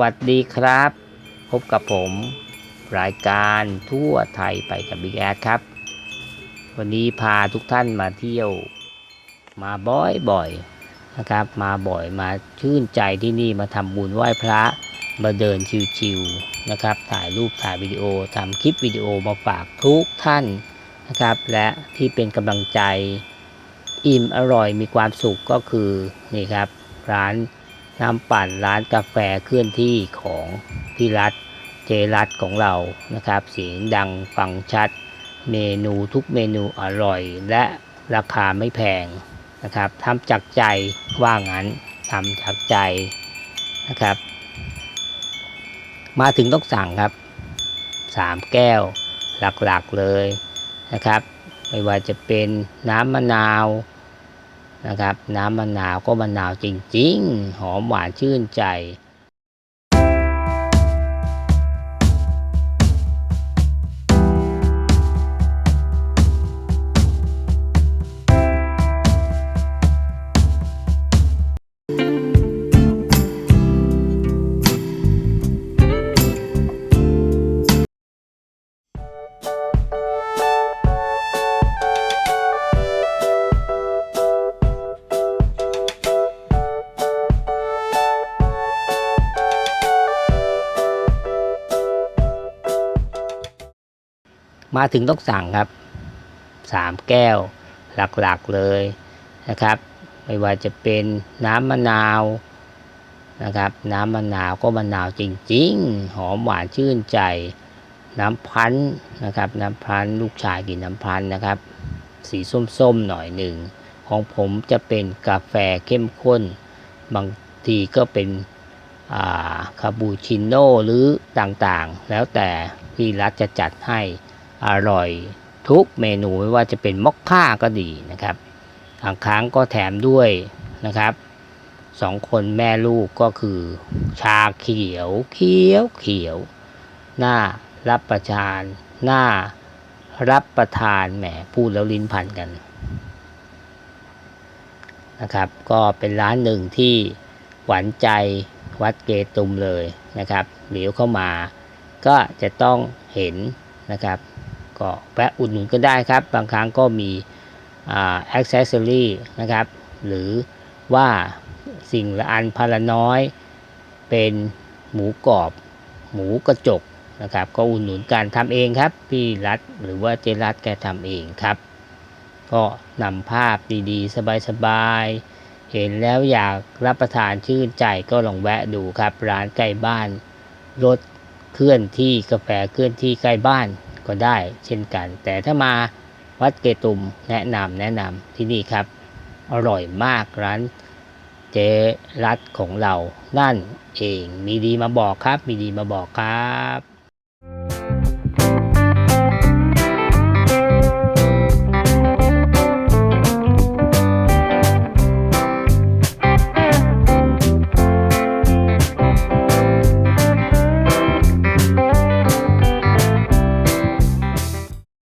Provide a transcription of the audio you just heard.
วัสดีครับ พบกับผมรายการทั่วไทยไปกับบิ๊กแอดครับ วันนี้พาทุกท่านมาเที่ยว มาบ่อยๆนะครับ มาบ่อยมาชื่นใจที่นี่มาทำบุญไหว้พระมาเดินชิวๆนะครับ ถ่ายรูปถ่ายวิดีโอทำคลิปวิดีโอมาฝากทุกท่านนะครับ และที่เป็นกำลังใจอิ่มอร่อยมีความสุขก็คือนี่ครับร้าน น้ำปั่นร้านกาแฟเคลื่อนที่ของพี่รัฐเจรัฐของเรานะครับ เสียงดังฟังชัด เมนูทุกเมนูอร่อย และราคาไม่แพงนะครับทำจากใจว่างั้นทำจากใจนะครับ มาถึงต้องสั่งครับสามแก้วหลักๆเลยนะครับ ไม่ว่าจะเป็นน้ำมะนาว นะครับ น้ำมะนาวก็มะนาวจริง ๆ หอมหวานชื่นใจ มาถึงต้องสั่งครับสามแก้วหลักๆเลยนะครับ ไม่ว่าจะเป็นน้ำมะนาวนะครับ น้ำมะนาวก็มะนาวจริง ๆ หอมหวานชื่นใจ น้ำพันธุ์นะครับ น้ำพันธุ์ลูกชายกินน้ำพันธุ์นะครับ สีส้มๆหน่อยหนึ่ง ของผมจะเป็นกาแฟเข้มข้น บางทีก็เป็นคาบูชิโน่หรือต่างๆ แล้วแต่พี่รัฐจะจัดให้ อร่อยทุกเมนูไม่ว่าจะเป็นมอคค่าก็ดีนะครับบางครั้งก็แถมด้วยนะครับสองคนแม่ลูกก็คือ ชาเขียวเขียวเขียวหน้ารับประทานหน้ารับประทานแหมพูดแล้วลิ้นพันกันนะครับ ก็เป็นร้านหนึ่งที่หวานใจวัดเกตุมเลยนะครับเหลียวเข้ามาก็จะต้องเห็นนะครับ ก็แวะอุดหนุนก็ได้ครับ บางครั้งก็มีอ่า accessory นะครับ หรือว่าสิ่งละอันพนละน้อย เป็นหมูกรอบ หมูกระจกนะครับ ก็อุดหนุนการทำเองครับ พี่รัฐหรือว่าเจรัฐแกทำเองครับ ก็นำภาพดีๆ สบายๆ เห็นแล้วอยากรับประทานชื่นใจก็ลองแวะดูครับ ร้านใกล้บ้าน รถเคลื่อนที่กาแฟเคลื่อนที่ใกล้บ้าน ก็ได้เช่นกัน แต่ถ้ามาวัดเกตุมแนะนำแนะนำที่นี่ครับ อร่อยมากร้านเจรัดของเรานั่นเองมีดีมาบอกครับ มีดีมาบอกครับ